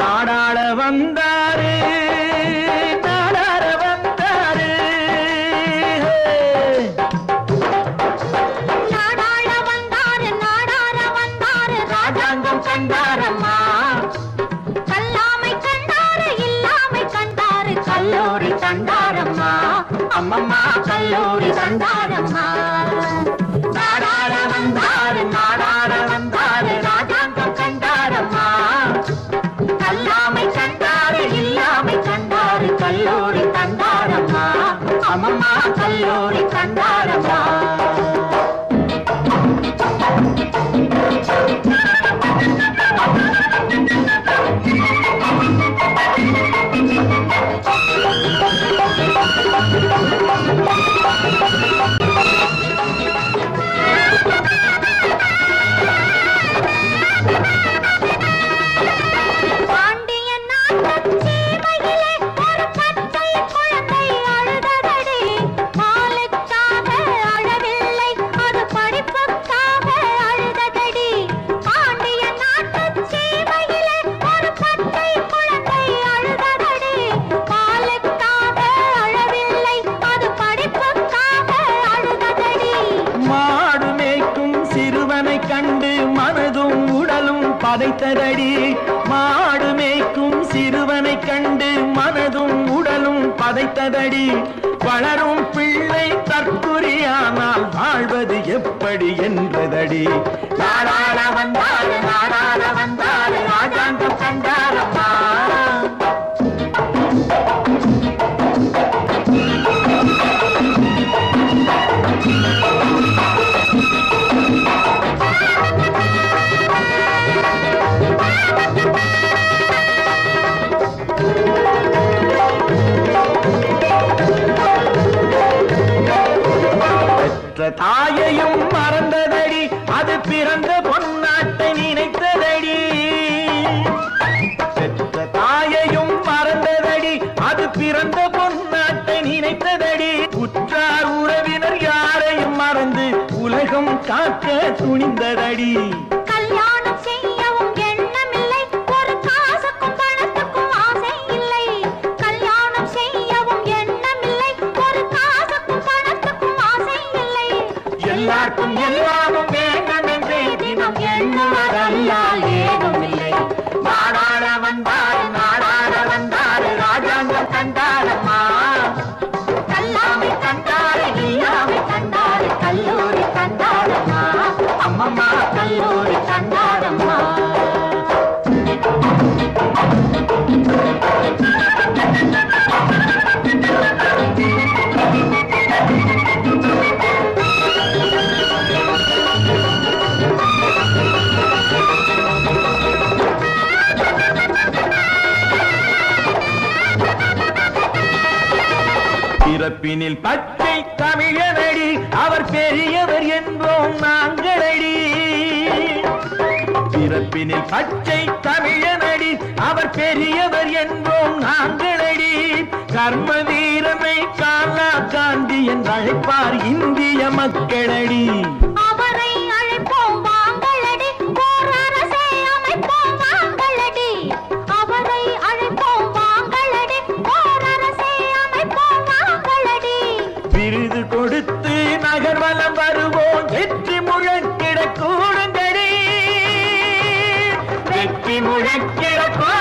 நாடாள అమ్మమ్మ కల్లూరి సంతానమ్మా பதைத்ததடி மாடு மேய்க்கும் சிறுவனை கண்டு மனதும் உடலும் பதைத்ததடி வளரும் பிள்ளை தற்குறியானால் வாழ்வது எப்படி என்றதடி நாடாள வந்தாள் நாடாள வந்தாள். தாயையும் மறந்ததடி அது பிறந்த பொன்னாட்டை நினைத்ததடி. செத்த தாயையும் மறந்ததடி அது பிறந்த பொன்னாட்டை நினைத்ததடி. உற்றார் உறவினர் யாரையும் மறந்து உலகம் காக்க துணிந்ததடி. பிறப்பினில் பச்சை தமிழனடி அவர் பெரியவர் என்றோம் நாங்களடி. பிறப்பினில் பச்சை தமிழனடி அவர் பெரியவர் என்றோம் நாங்களடி. கர்ம வீரனை காலா காந்தி என்று அழைப்பார் இந்திய மக்களடி. முழக்கிடப்போ